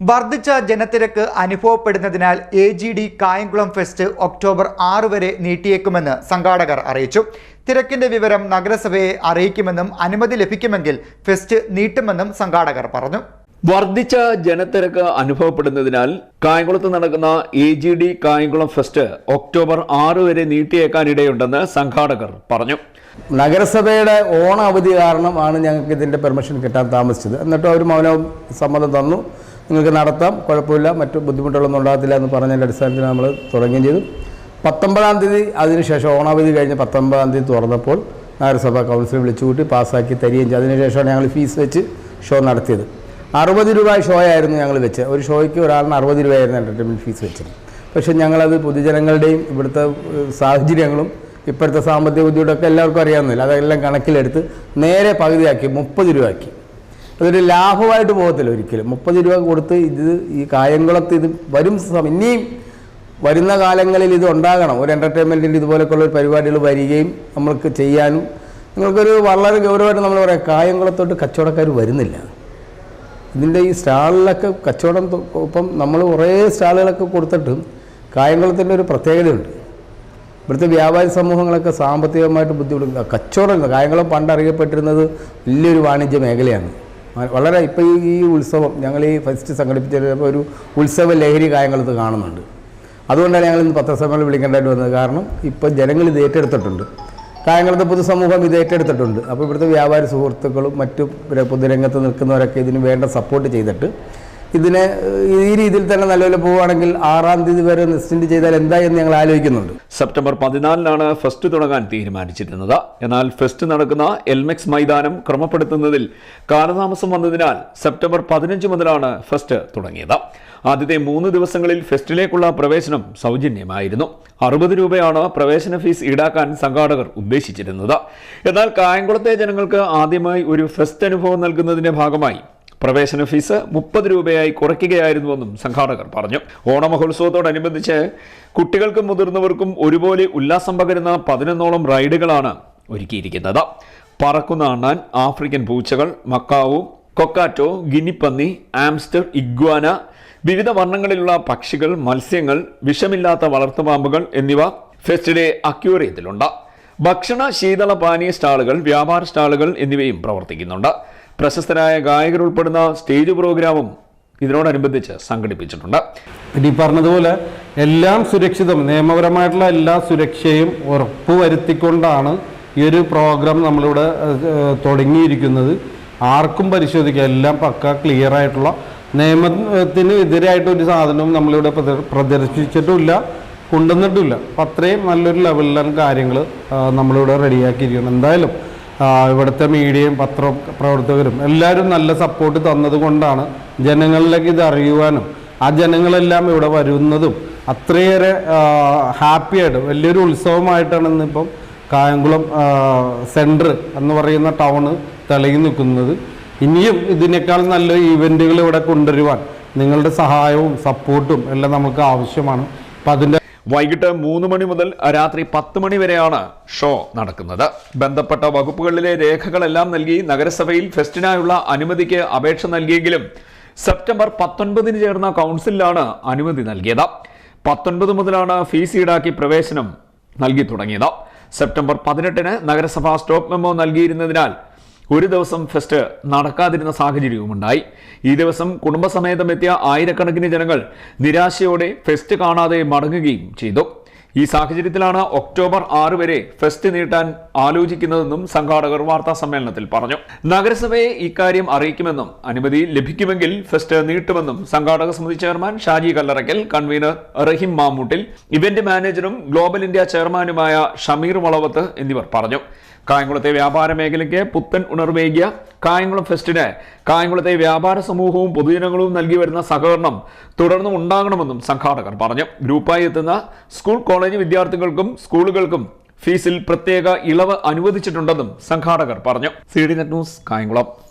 വർദ്ധിച്ച ജനത്തിരക്ക് അനുഭവപ്പെടുന്നതിനാൽ A G D Kayamkulam fest October ആറ് വരെ നീട്ടിയേക്കുമെന്ന് സംഘാടകർ അറിയിച്ചു. തിരക്കിന്റെ വിവരം നഗരസഭയെ അറിയിക്കുമെന്നും അനുമതി ലഭിക്കുമെങ്കിൽ ഫെസ്റ്റ് നീട്ടുമെന്നും സംഘാടകർ പറഞ്ഞു. വർദ്ധിച്ച ജനത്തിരക്ക് അനുഭവപ്പെടുന്നതിനാൽ കായംകുളത്ത് നടക്കുന്ന A G D Kayamkulam fest October ആറ് വരെ നീട്ടിയേക്കാനിടയുണ്ടെന്ന് സംഘാടകർ പറഞ്ഞു. നഗരസഭയുടെ ഓണ അവധി കാരണമാണ് ഞങ്ങൾക്ക് ഇതിന്റെ പെർമിഷൻ കിട്ടാൻ താമസിച്ചത്. എന്നിട്ട് അവർ മൗനം സമ്മതം തന്നു. നിങ്ങൾക്ക് നടത്താം കുഴപ്പമില്ല മറ്റു ബുദ്ധിമുട്ടുകളൊന്നും ഉണ്ടാകത്തില്ല എന്ന് പറഞ്ഞതിന്റെ അടിസ്ഥാനത്തിൽ നമ്മൾ തുടങ്ങുകയും ചെയ്തു. പത്തൊമ്പതാം തീയതി അതിനുശേഷം ഓണാവധി കഴിഞ്ഞ് പത്തൊമ്പതാം തീയതി തുറന്നപ്പോൾ നഗരസഭാ കൗൺസിൽ വിളിച്ചുകൂട്ടി പാസ്സാക്കി തരികയും ചെയ്തു. അതിനുശേഷമാണ് ഞങ്ങൾ ഫീസ് വെച്ച് ഷോ നടത്തിയത്. അറുപത് രൂപ ഷോ ആയിരുന്നു ഞങ്ങൾ വെച്ചത്. ഒരു ഷോയ്ക്ക് ഒരാളിന് അറുപത് രൂപയായിരുന്നു എന്റർടൈൻമെന്റ് ഫീസ് വെച്ചത്. പക്ഷേ ഞങ്ങളത് പൊതുജനങ്ങളുടെയും ഇവിടുത്തെ സാഹചര്യങ്ങളും ഇപ്പോഴത്തെ സാമ്പത്തിക ബുദ്ധിമുട്ടൊക്കെ എല്ലാവർക്കും അറിയാവുന്നില്ല അതെല്ലാം കണക്കിലെടുത്ത് നേരെ പകുതിയാക്കി മുപ്പത് രൂപയാക്കി. അതൊരു ലാഭമായിട്ട് പോകത്തില്ല ഒരിക്കലും. മുപ്പത് രൂപ കൊടുത്ത് ഇത് ഈ കായംകുളത്ത് ഇത് വരും ഇനിയും വരുന്ന കാലങ്ങളിൽ ഇത് ഉണ്ടാകണം. ഒരു എന്റർടൈൻമെന്റിന്റെ ഇതുപോലൊക്കെയുള്ള ഒരു പരിപാടികൾ വരികയും നമ്മൾക്ക് ചെയ്യാനും നിങ്ങൾക്കൊരു വളരെ ഗൗരവമായിട്ട് നമ്മൾ പറയാം കായംകുളത്തോട്ട് കച്ചവടക്കാർ വരുന്നില്ല. ഇതിന്റെ ഈ സ്റ്റാളിലൊക്കെ കച്ചവടം ഇപ്പം നമ്മൾ കുറേ സ്റ്റാളുകളൊക്കെ കൊടുത്തിട്ടും കായംകുളത്തിന്റെ ഒരു പ്രത്യേകതയുണ്ട്. ഇവിടുത്തെ വ്യാപാരി സമൂഹങ്ങളൊക്കെ സാമ്പത്തികമായിട്ട് ബുദ്ധിമുട്ട് കച്ചവടം കായംകുളം പണ്ട് അറിയപ്പെട്ടിരുന്നത് വലിയൊരു വാണിജ്യ മേഖലയാണ്. വളരെ ഇപ്പോൾ ഈ ഉത്സവം ഞങ്ങൾ ഈ ഫസ്റ്റ് സംഘടിപ്പിച്ചപ്പോൾ ഒരു ഉത്സവ ലഹരി കാര്യങ്ങളത് കാണുന്നുണ്ട്. അതുകൊണ്ടാണ് ഞങ്ങൾ ഇന്ന് പത്രസമ്മേളനം വിളിക്കേണ്ടതായിട്ട് വന്നത്. കാരണം ഇപ്പോൾ ജനങ്ങൾ ഇത് ഏറ്റെടുത്തിട്ടുണ്ട്. കായംകുളത്തെ പൊതുസമൂഹം ഇത് ഏറ്റെടുത്തിട്ടുണ്ട്. അപ്പോൾ ഇവിടുത്തെ വ്യാപാരി സുഹൃത്തുക്കളും മറ്റു പൊതുരംഗത്ത് നിൽക്കുന്നവരൊക്കെ ഇതിന് വേണ്ട സപ്പോർട്ട് ചെയ്തിട്ട് ഇതിനെ ഈ രീതിയിൽ തന്നെ നല്ലപോലെ പോവുകയാണെങ്കിൽ ആറാം തീയതി വരെ നിശ്ചിന്റ് ചെയ്താൽ എന്താ എന്ന് ഞങ്ങൾ ആലോചിക്കുന്നുണ്ട്. സെപ്റ്റംബർ പതിനാലിനാണ് ഫെസ്റ്റ് തുടങ്ങാൻ തീരുമാനിച്ചിരുന്നത്. എന്നാൽ ഫെസ്റ്റ് നടക്കുന്ന എൽമെക്സ് മൈതാനം ക്രമപ്പെടുത്തുന്നതിൽ കാലതാമസം വന്നതിനാൽ സെപ്റ്റംബർ പതിനഞ്ച് മുതലാണ് ഫെസ്റ്റ് തുടങ്ങിയത്. ആദ്യത്തെ മൂന്ന് ദിവസങ്ങളിൽ ഫെസ്റ്റിലേക്കുള്ള പ്രവേശനം സൗജന്യമായിരുന്നു. അറുപത് രൂപയാണ് പ്രവേശന ഫീസ് ഈടാക്കാൻ സംഘാടകർ ഉദ്ദേശിച്ചിരുന്നത്. എന്നാൽ കായംകുളത്തെ ജനങ്ങൾക്ക് ആദ്യമായി ഒരു ഫെസ്റ്റ് അനുഭവം നൽകുന്നതിന്റെ ഭാഗമായി പ്രവേശന ഫീസ് മുപ്പത് രൂപയായി കുറയ്ക്കുകയായിരുന്നുവെന്നും സംഘാടകർ പറഞ്ഞു. ഓണമഹോത്സവത്തോടനുബന്ധിച്ച് കുട്ടികൾക്കും മുതിർന്നവർക്കും ഒരുപോലെ ഉല്ലാസം പകരുന്ന പതിനൊന്നോളം റൈഡുകളാണ് ഒരുക്കിയിരിക്കുന്നത്. പറക്കുന്ന അണ്ണാൻ ആഫ്രിക്കൻ പൂച്ചകൾ മക്കാവു കൊക്കാറ്റോ ഗിനിപ്പന്നി ആംസ്റ്റർ ഇഗ്വാന വിവിധ വർണങ്ങളിലുള്ള പക്ഷികൾ മത്സ്യങ്ങൾ വിഷമില്ലാത്ത വളർത്തുപാമ്പുകൾ എന്നിവ ഫെസ്റ്റിലെ അക്യൂറിയത്തിലുണ്ട് ഭക്ഷണ ശീതള പാനീയ സ്റ്റാളുകൾ വ്യാപാര സ്റ്റാളുകൾ എന്നിവയും പ്രവർത്തിക്കുന്നുണ്ട്. പ്രശസ്തരായ ഗായകർ ഉൾപ്പെടുന്ന സ്റ്റേജ് പ്രോഗ്രാമും ഇതിനോടനുബന്ധിച്ച് സംഘടിപ്പിച്ചിട്ടുണ്ട്. ഇനി പറഞ്ഞതുപോലെ എല്ലാം സുരക്ഷിതം നിയമപരമായിട്ടുള്ള എല്ലാ സുരക്ഷയും ഉറപ്പുവരുത്തിക്കൊണ്ടാണ് ഈ ഒരു പ്രോഗ്രാം നമ്മളിവിടെ തുടങ്ങിയിരിക്കുന്നത്. ആർക്കും പരിശോധിക്കാം എല്ലാം പക്ക ക്ലിയർ ആയിട്ടുള്ള. നിയമത്തിന് എതിരായിട്ട് ഒരു സാധനവും നമ്മളിവിടെ പ്രദർ- പ്രദർശിച്ചിട്ടുമില്ല കൊണ്ടുവന്നിട്ടുമില്ല. അപ്പം അത്രയും നല്ലൊരു ലെവലിലാണ് കാര്യങ്ങൾ നമ്മളിവിടെ റെഡിയാക്കിയിരിക്കുന്നത് എന്തായാലും ഇവിടുത്തെ മീഡിയയും പത്ര പ്രവർത്തകരും എല്ലാവരും നല്ല സപ്പോർട്ട് തന്നതുകൊണ്ടാണ് ജനങ്ങളിലേക്ക് ഇത് അറിയുവാനും ആ ജനങ്ങളെല്ലാം ഇവിടെ വരുന്നതും അത്രയേറെ ഹാപ്പിയായിട്ട് വലിയൊരു ഉത്സവമായിട്ടാണ് ഇന്നിപ്പം കായംകുളം സെന്റർ എന്ന് പറയുന്ന ടൗണ് തിളങ്ങി നിൽക്കുന്നത്. ഇനിയും ഇതിനേക്കാൾ നല്ല ഈവന്റുകൾ ഇവിടെ കൊണ്ടുവരുവാൻ നിങ്ങളുടെ സഹായവും സപ്പോർട്ടും എല്ലാം നമുക്ക് ആവശ്യമാണ്. അപ്പം അതിന്റെ വൈകിട്ട് മൂന്ന് മണി മുതൽ രാത്രി പത്ത് മണി വരെയാണ് ഷോ നടക്കുന്നത്. ബന്ധപ്പെട്ട വകുപ്പുകളിലെ രേഖകളെല്ലാം നൽകി നഗരസഭയിൽ ഫെസ്റ്റിനായുള്ള അനുമതിക്ക് അപേക്ഷ നൽകിയെങ്കിലും സെപ്റ്റംബർ പത്തൊൻപതിന് ചേർന്ന കൗൺസിലാണ് അനുമതി നൽകിയത്. പത്തൊൻപത് മുതലാണ് ഫീസ് ഈടാക്കി പ്രവേശനം നൽകി തുടങ്ങിയത്. സെപ്റ്റംബർ പതിനെട്ടിന് നഗരസഭ സ്റ്റോപ്പ് മെമ്മോ നൽകിയിരുന്നതിനാൽ ഒരു ദിവസം ഫെസ്റ്റ് നടക്കാതിരുന്ന സാഹചര്യവുമുണ്ടായി. ഈ ദിവസം കുടുംബസമേതം എത്തിയ ആയിരക്കണക്കിന് ജനങ്ങൾ നിരാശയോടെ ഫെസ്റ്റ് കാണാതെ മടങ്ങുകയും ചെയ്തു. ഈ സാഹചര്യത്തിലാണ് ഒക്ടോബർ ആറ് വരെ ഫെസ്റ്റ് നീട്ടാൻ ആലോചിക്കുന്നതെന്നും സംഘാടകർ വാർത്താ സമ്മേളനത്തിൽ പറഞ്ഞു. നഗരസഭയെ ഇക്കാര്യം അറിയിക്കുമെന്നും അനുമതി ലഭിക്കുമെങ്കിൽ ഫെസ്റ്റ് നീട്ടുമെന്നും സംഘാടക സമിതി chairman Shaji Kallarakkal convener Rahim Mamoottil event മാനേജറും global India ചെയർമാനുമായ ഷമീർ വളവത്ത് എന്നിവർ പറഞ്ഞു. കായംകുളത്തെ വ്യാപാര മേഖലയ്ക്ക് പുത്തൻ ഉണർവേകിയ കായംകുളം ഫെസ്റ്റിന് കായംകുളത്തെ വ്യാപാര സമൂഹവും പൊതുജനങ്ങളും നൽകി വരുന്ന സഹകരണം തുടർന്നും ഉണ്ടാകണമെന്നും സംഘാടകർ പറഞ്ഞു. ഗ്രൂപ്പായി എത്തുന്ന സ്കൂൾ കോളേജ് വിദ്യാർത്ഥികൾക്കും സ്കൂളുകൾക്കും ഫീസിൽ പ്രത്യേക ഇളവ് അനുവദിച്ചിട്ടുണ്ടെന്നും സംഘാടകർ പറഞ്ഞു. C D net news Kayamkulam.